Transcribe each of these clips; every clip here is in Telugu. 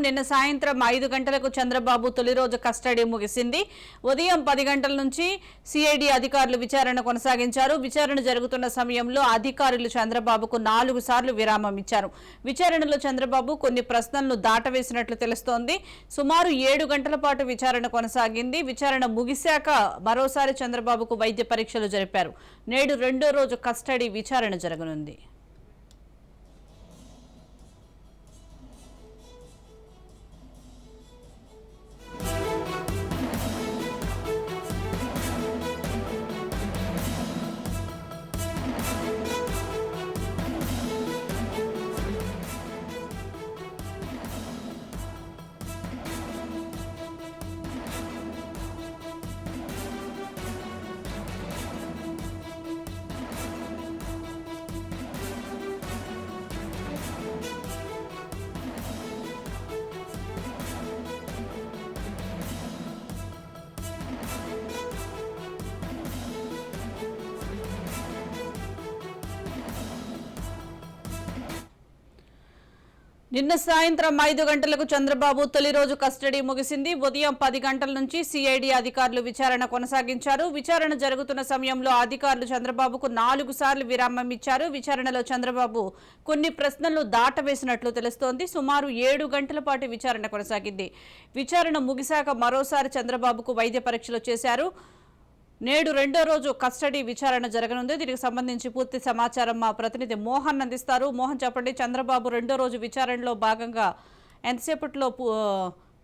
నిన్న సాయంత్రం ఐదు గంటలకు చంద్రబాబు తొలి రోజు కస్టడీ ముగిసింది. ఉదయం పది గంటల నుంచి సిఐడి అధికారులు విచారణ కొనసాగించారు. విచారణ జరుగుతున్న సమయంలో అధికారులు చంద్రబాబుకు నాలుగు సార్లు విరామం ఇచ్చారు. విచారణలో చంద్రబాబు కొన్ని ప్రశ్నలను దాటవేసినట్లు తెలుస్తోంది. సుమారు ఏడు గంటల పాటు విచారణ కొనసాగింది. విచారణ ముగిశాక మరోసారి చంద్రబాబుకు వైద్య పరీక్షలు జరిపారు. నేడు రెండో రోజు కస్టడీ విచారణ జరగనుంది. నిన్న సాయంత్రం ఐదు గంటలకు చంద్రబాబు తొలి రోజు కస్టడీ ముగిసింది. ఉదయం పది గంటల నుంచి సిఐడి అధికారులు విచారణ కొనసాగించారు. విచారణ జరుగుతున్న సమయంలో అధికారులు చంద్రబాబుకు నాలుగు సార్లు విరామం ఇచ్చారు. విచారణలో చంద్రబాబు కొన్ని ప్రశ్నలు దాటవేసినట్లు తెలుస్తోంది. సుమారు ఏడు గంటల పాటు విచారణ కొనసాగింది. విచారణ ముగిశాక మరోసారి చంద్రబాబుకు వైద్య పరీక్షలు చేశారు. నేడు రెండో రోజు కస్టడీ విచారణ జరగనుంది. దీనికి సంబంధించి పూర్తి సమాచారం మా ప్రతినిధి మోహన్ అందిస్తారు. మోహన్ చెప్పండి చంద్రబాబు రెండో రోజు విచారణలో భాగంగా ఎంతసేపట్లో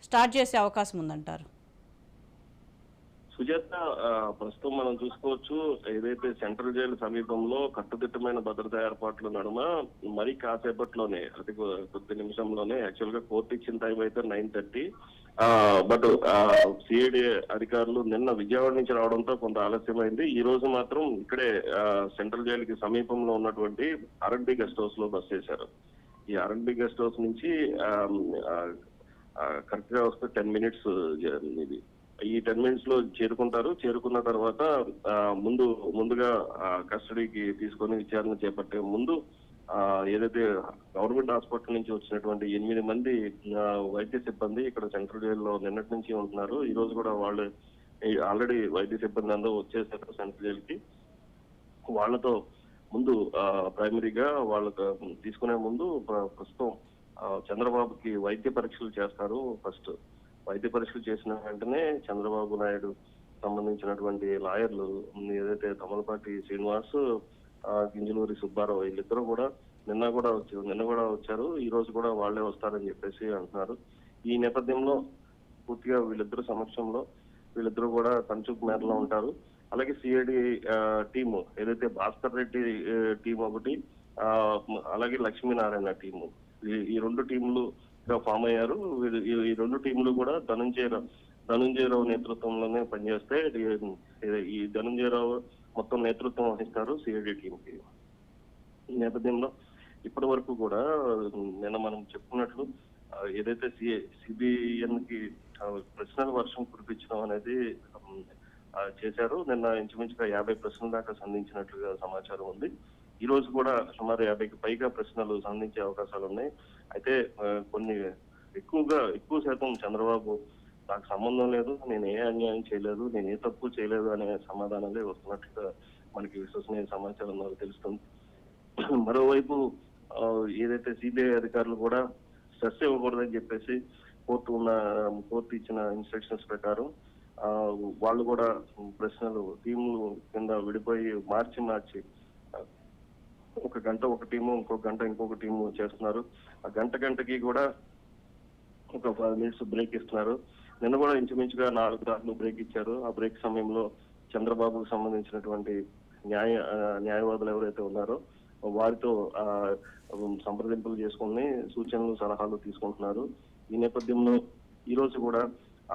స్టార్ట్ చేసే అవకాశం ఉందంటారు? సుజాత ప్రస్తుతం మనం చూసుకోవచ్చు ఏదైతే సెంట్రల్ జైలు సమీపంలో కట్టుదిట్టమైన భద్రతా ఏర్పాట్ల నడుమ మరి కాసేపట్లోనే అది కొద్ది నిమిషంలోనే యాక్చువల్గా కోర్టు ఇచ్చిన టైం అయితే నైన్ థర్టీ. బట్ సిఐడి అధికారులు నిన్న విజయవాడ నుంచి రావడంతో కొంత ఆలస్యమైంది. ఈ రోజు మాత్రం ఇక్కడే సెంట్రల్ జైలుకి సమీపంలో ఉన్నటువంటి ఆర్ఎండ్బి గెస్ట్ హౌస్లో బస్ చేశారు ఈ ఆర్ఎండ్బి గెస్ట్ హౌస్ నుంచి కరెక్ట్గా వస్తే టెన్ మినిట్స్ ఇది. ఈ టెన్ మినిట్స్లో చేరుకుంటారు. చేరుకున్న తర్వాత ముందు ముందుగా కస్టడీకి తీసుకొని విచారణ చేపట్టే ముందు ఏదైతే గవర్నమెంట్ హాస్పిటల్ నుంచి వచ్చినటువంటి ఎనిమిది మంది వైద్య సిబ్బంది ఇక్కడ సెంట్రల్ జైల్లో నిన్నటి నుంచి ఉంటున్నారు. ఈ రోజు కూడా వాళ్ళు ఆల్రెడీ వైద్య సిబ్బంది అందరూ వచ్చేసారు సెంట్రల్ జైలుకి. వాళ్ళతో ముందు ప్రైమరీగా వాళ్ళకు తీసుకునే ముందు ప్ర- ప్రస్తుతం చంద్రబాబుకి వైద్య పరీక్షలు చేస్తారు. ఫస్ట్ వైద్య పరీక్షలు చేసిన వెంటనే చంద్రబాబు నాయుడు సంబంధించినటువంటి లాయర్లు ఏదైతే తమలపాటి శ్రీనివాస్ గింజలూరి సుబ్బారావు వీళ్ళిద్దరూ కూడా నిన్న కూడా వచ్చారు నిన్న కూడా వచ్చారు. ఈ రోజు కూడా వాళ్ళే వస్తారని చెప్పేసి అంటున్నారు. ఈ నేపథ్యంలో పూర్తిగా వీళ్ళిద్దరు సమక్షంలో వీళ్ళిద్దరూ కూడా కంచుకు మేరలో ఉంటారు. అలాగే సిఐడి టీము ఏదైతే భాస్కర్ రెడ్డి టీం ఒకటి అలాగే లక్ష్మీనారాయణ టీము. ఈ- ఈ రెండు టీంలు ఫామ్ అయ్యారు. ఈ- ఈ రెండు టీంలు కూడా ధనంజయరావు ధనంజయరావు నేతృత్వంలోనే పనిచేస్తే ఈ ధనంజయరావు మొత్తం నేతృత్వం వహిస్తారు సిఐడి టీంకి ఈ నేపథ్యంలో ఇప్పటి వరకు కూడా నిన్న మనం చెప్పుకున్నట్లు ఏదైతే సిబిఎన్కి ప్రశ్నల వర్షం కురిపించడం అనేది చేశారు. నిన్న ఇంచుమించుగా యాభై ప్రశ్నల దాకా సంధించినట్లుగా సమాచారం ఉంది. ఈ రోజు కూడా సుమారు యాభైకి పైగా ప్రశ్నలు సంధించే అవకాశాలు ఉన్నాయి. అయితే కొన్ని ఎక్కువగా ఎక్కువ శాతం చంద్రబాబు నాకు సంబంధం లేదు నేను ఏ అన్యాయం చేయలేదు నేను ఏ తప్పు చేయలేదు అనే సమాధానాలే వస్తున్నట్లుగా మనకి విశ్వసనీయ సమాచారం ద్వారా తెలుస్తుంది. మరోవైపు ఏదైతే సిబిఐ అధికారులు కూడా స్ట్రెస్ ఇవ్వకూడదని చెప్పేసి కోర్టు ఉన్న కోర్టు ఇచ్చిన ఇన్స్ట్రక్షన్స్ ప్రకారం వాళ్ళు కూడా ప్రశ్నలు టీములు కింద విడిపోయి మార్చి మార్చి ఒక గంట ఒక టీము ఇంకొక గంట ఇంకొక టీము చేస్తున్నారు. ఆ గంట గంటకి కూడా ఒక ఫైవ్ మినిట్స్ బ్రేక్ ఇస్తున్నారు నిన్న కూడా ఇంచుమించుగా నాలుగు సార్లు బ్రేక్ ఇచ్చారు. ఆ బ్రేక్ సమయంలో చంద్రబాబుకు సంబంధించినటువంటి న్యాయ న్యాయవాదులు ఎవరైతే ఉన్నారో వారితో సంప్రదింపులు చేసుకుని సూచనలు సలహాలు తీసుకుంటున్నారు. ఈ నేపథ్యంలో ఈ రోజు కూడా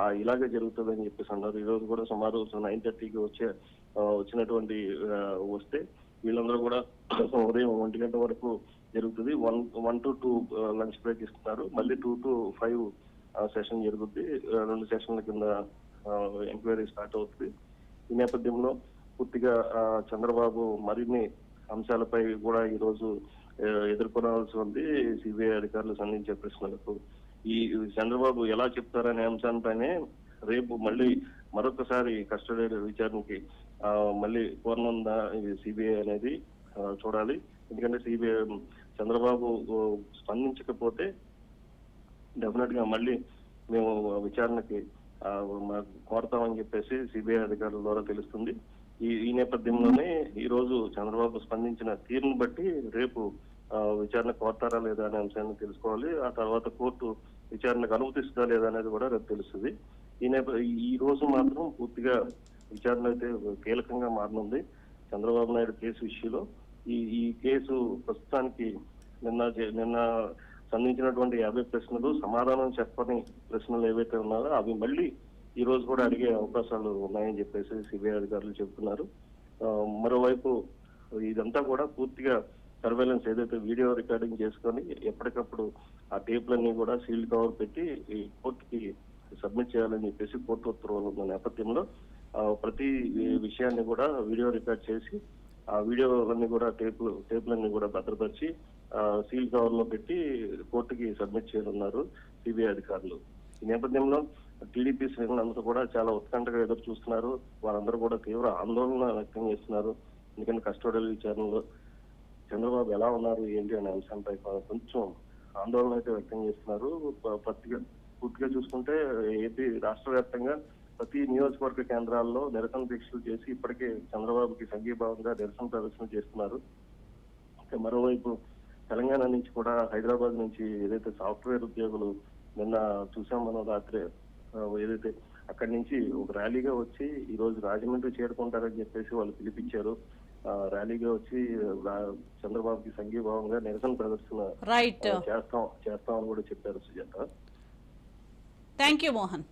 ఆ ఇలాగే జరుగుతుందని చెప్పేసి అన్నారు. ఈ రోజు కూడా సుమారు నైన్ థర్టీకి వచ్చే వచ్చినటువంటి వస్తే వీళ్ళందరూ కూడా ఉదయం ఒంటి గంట వరకు జరుగుతుంది. One one to two lunch break ఇస్తున్నారు. మళ్ళీ టూ టు ఫైవ్ సెషన్ జరుగుద్ది. రెండు సెషన్ల కింద ఎంక్వైరీ స్టార్ట్ అవుతుంది ఈ నేపథ్యంలో పూర్తిగా చంద్రబాబు మరిన్ని అంశాలపై కూడా ఈ రోజు ఎదుర్కొనాల్సి ఉంది. సిబిఐ అధికారులు సంధించే ప్రశ్నలకు. ఈ చంద్రబాబు ఎలా చెప్తారనే అంశాలపైనే రేపు మళ్ళీ మరొకసారి కస్టడీ విచారణకి మళ్ళీ కోరనుందా సిబిఐ అనేది చూడాలి. ఎందుకంటే సిబిఐ చంద్రబాబు స్పందించకపోతే డెఫినెట్గా మళ్ళీ మేము విచారణకి కోరతామని చెప్పేసి సిబిఐ అధికారుల ద్వారా తెలుస్తుంది. ఈ ఈ నేపథ్యంలోనే ఈ రోజు చంద్రబాబు స్పందించిన తీరును బట్టి రేపు విచారణ కోరతారా లేదా అనే అంశాన్ని తెలుసుకోవాలి. ఆ తర్వాత కోర్టు విచారణకు అనుమతిస్తుందా లేదా అనేది కూడా రేపు తెలుస్తుంది. ఈ నేప ఈ రోజు మాత్రం పూర్తిగా విచారణ అయితే కీలకంగా మారనుంది. చంద్రబాబు నాయుడు కేసు విషయంలో ఈ ఈ కేసు ప్రస్తుతానికి నిన్న చే- నిన్న సంధించినటువంటి యాభై ప్రశ్నలు సమాధానం చెప్పని ప్రశ్నలు ఏవైతే ఉన్నారో అవి మళ్ళీ ఈ రోజు కూడా అడిగే అవకాశాలు ఉన్నాయని చెప్పేసి సిబిఐ అధికారులు చెబుతున్నారు. మరోవైపు ఇదంతా కూడా పూర్తిగా సర్వేలెన్స్ ఏదైతే వీడియో రికార్డింగ్ చేసుకొని ఎప్పటికప్పుడు ఆ టేప్లన్నీ కూడా సీల్ కవర్ పెట్టి ఈ కోర్టుకి సబ్మిట్ చేయాలని చెప్పేసి కోర్టు ఉత్తర్వులు ఉన్న నేపథ్యంలో ప్రతి విషయాన్ని కూడా వీడియో రికార్డ్ చేసి ఆ వీడియోలన్నీ కూడా టేపులు టేపులన్నీ కూడా భద్రపరిచి సీల్ కవర్లో పెట్టి కోర్టుకి సబ్మిట్ చేయనున్నారు సిబిఐ అధికారులు. ఈ నేపథ్యంలో టీడీపీ శ్రేణులందరూ కూడా చాలా ఉత్కంఠగా ఎదురు చూస్తున్నారు. వారందరూ కూడా తీవ్ర ఆందోళన వ్యక్తం చేస్తున్నారు. ఎందుకంటే కస్టోడియల్ విచారణలో చంద్రబాబు ఎలా ఉన్నారు ఏంటి అనే అంశంపై కొంచెం ఆందోళన అయితే వ్యక్తం చేస్తున్నారు. పూర్తిగా పూర్తిగా చూసుకుంటే ఏపీ రాష్ట్ర వ్యాప్తంగా ప్రతి నియోజకవర్గ కేంద్రాల్లో నిరసన దీక్షలు చేసి ఇప్పటికే చంద్రబాబుకి సంఘీభావంగా నిరసన ప్రదర్శన చేస్తున్నారు. మరోవైపు తెలంగాణ నుంచి కూడా హైదరాబాద్ నుంచి ఏదైతే సాఫ్ట్వేర్ ఉద్యోగులు నిన్న చూసాం మనం రాత్రి ఏదైతే అక్కడి నుంచి ఒక ర్యాలీగా వచ్చి ఈ రోజు రాజమండ్రి చేరుకుంటారని చెప్పేసి వాళ్ళు పిలిపించారు. ర్యాలీగా వచ్చి చంద్రబాబుకి సంఘీభావంగా నిరసన ప్రదర్శన చేస్తాం చేస్తామని కూడా చెప్పారు సుజాత. థ్యాంక్ యూ మోహన్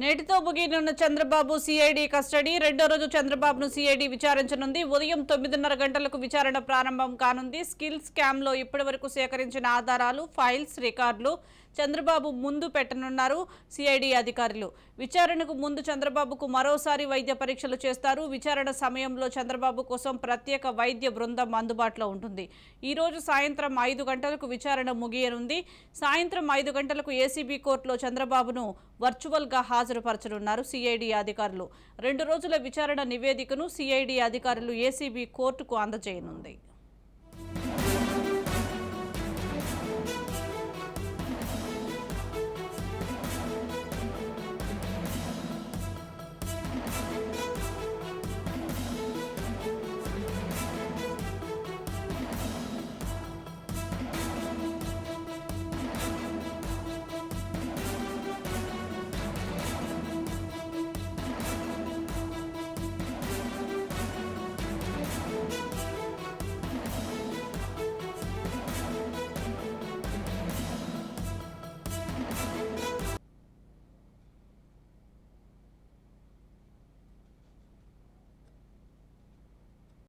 నేటితో ముగియనున్న చంద్రబాబు సిఐడి కస్టడీ రెండో రోజు చంద్రబాబును సిఐడి విచారించనుంది. ఉదయం తొమ్మిదిన్నర గంటలకు విచారణ ప్రారంభం కానుంది. స్కిల్ స్కామ్లో ఇప్పటివరకు సేకరించిన ఆధారాలు ఫైల్స్ రికార్డులు చంద్రబాబు ముందు పెట్టనున్నారు సిఐడి అధికారులు. విచారణకు ముందు చంద్రబాబుకు మరోసారి వైద్య పరీక్షలు చేస్తారు. విచారణ సమయంలో చంద్రబాబు కోసం ప్రత్యేక వైద్య బృందం అందుబాటులో ఉంటుంది. ఈరోజు సాయంత్రం ఐదు గంటలకు విచారణ ముగియనుంది. సాయంత్రం ఐదు గంటలకు ఏసీబీ కోర్టులో చంద్రబాబును వర్చువల్గా హాజరుపరచనున్నారు సిఐడి అధికారులు. రెండు రోజుల విచారణ నివేదికను సిఐడి అధికారులు ఏసీబీ కోర్టుకు అందజేయనుంది.